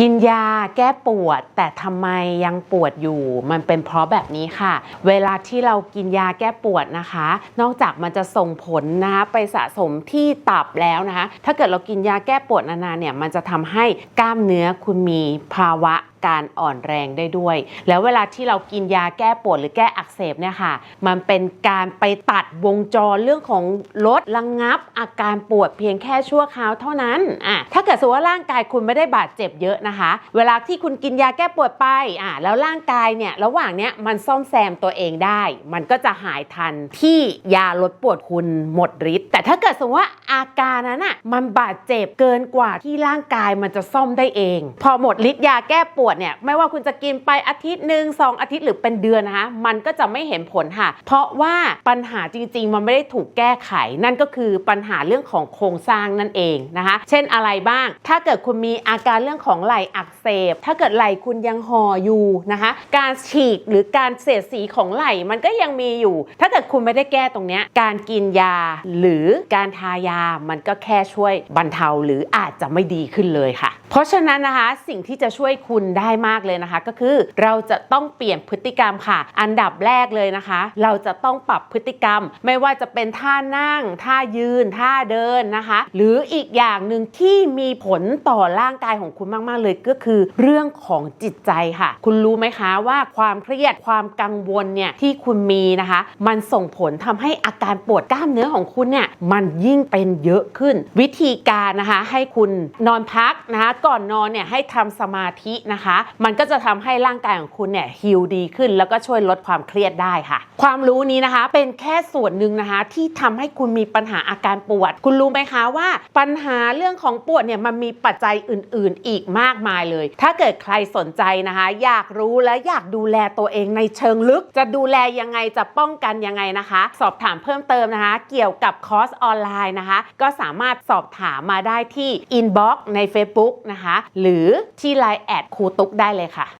กินยาแก้ปวดแต่ทำไมยังปวดอยู่ มันเป็นเพราะแบบนี้ค่ะ เวลาที่เรากินยาแก้ปวดนะคะ นอกจากมันจะส่งผลนะคะไปสะสมที่ตับแล้วนะคะ ถ้าเกิดเรากินยาแก้ปวดนานๆเนี่ยมันจะทำให้กล้ามเนื้อคุณมีภาวะ การอ่อนแรงได้ด้วย แล้วเวลาที่เรากินยาแก้ปวดหรือแก้อักเสบเนี่ยค่ะ มันเป็นการไปตัดวงจรเรื่องของลดระงงับอาการปวดเพียงแค่ชั่วคราวเท่านั้นอะถ้าเกิดสมมติว่าร่างกายคุณไม่ได้บาดเจ็บเยอะนะคะ เวลาที่คุณกินยาแก้ปวดไปอะแล้วร่างกายเนี่ยระหว่างเนี้ยมันซ่อมแซมตัวเองได้ มันก็จะหายทันที่ยาลดปวดคุณหมดฤทธิ์แต่ถ้าเกิดสมมติว่าอาการนั้นอะมันบาดเจ็บเกินกว่าที่ร่างกายมันจะซ่อมได้เอง พอหมดฤทธิ์ยาแก้ปวดเนี่ยไม่ว่าคุณจะกินไปอาทิตย์หนึ่งสองอาทิตย์หรือเป็นเดือนนะคะมันก็จะไม่เห็นผลค่ะ เพราะว่าปัญหาจริง ๆ มันไม่ได้ถูกแก้ไข นั่นก็คือปัญหาเรื่องของโครงสร้างนั่นเองนะคะ เช่นอะไรบ้าง ถ้าเกิดคุณมีอาการเรื่องของไหล่อักเสบ ถ้าเกิดไหล่คุณยังห่ออยู่นะคะ การฉีกหรือการเสียดสีของไหล่มันก็ยังมีอยู่ ถ้าเกิดคุณไม่ได้แก้ตรงนี้การกินยาหรือการทายามันก็แค่ช่วยบรรเทาหรืออาจจะไม่ดีขึ้นเลยค่ะ เพราะฉะนั้นนะคะสิ่งที่จะช่วยคุณได้มากเลยนะคะ ก็คือเราจะต้องเปลี่ยนพฤติกรรมค่ะ อันดับแรกเลยนะคะ เราจะต้องปรับพฤติกรรม ไม่ว่าจะเป็นท่านั่ง ท่ายืน ท่าเดินนะคะ หรืออีกอย่างหนึ่งที่มีผลต่อร่างกายของคุณมาก ๆ เลยก็คือ เรื่องของจิตใจค่ะ คุณรู้ไหมคะว่าความเครียดความกังวลเนี่ยที่คุณมีนะคะ มันส่งผลทำให้อาการปวดกล้ามเนื้อของคุณเนี่ยมันยิ่งเป็นเยอะขึ้น วิธีการนะคะให้คุณนอนพักนะคะ ก่อนนอนเนี่ยให้ทำสมาธินะคะมันก็จะทำให้ร่างกายของคุณเนี่ยฮิลดีขึ้น แล้วก็ช่วยลดความเครียดได้ค่ะ ความรู้นี้นะคะเป็นแค่ส่วนหนึ่งนะคะที่ทำให้คุณมีปัญหาอาการปวด คุณรู้ไหมคะว่า ปัญหาเรื่องของปวดเนี่ยมันมีปัจจัยอื่น ๆ อีกมากมายเลย ถ้าเกิดใครสนใจนะคะ อยากรู้และอยากดูแลตัวเองในเชิงลึก จะดูแลยังไงจะป้องกันยังไงนะคะ สอบถามเพิ่มเติมนะคะ เกี่ยวกับคอร์สออนไลน์นะคะ ก็สามารถสอบถามมาได้ที่อินบ็อกซ์ใน Facebook นะคะ หรือที่ Line แอดครูตุ๊กได้เลยค่ะ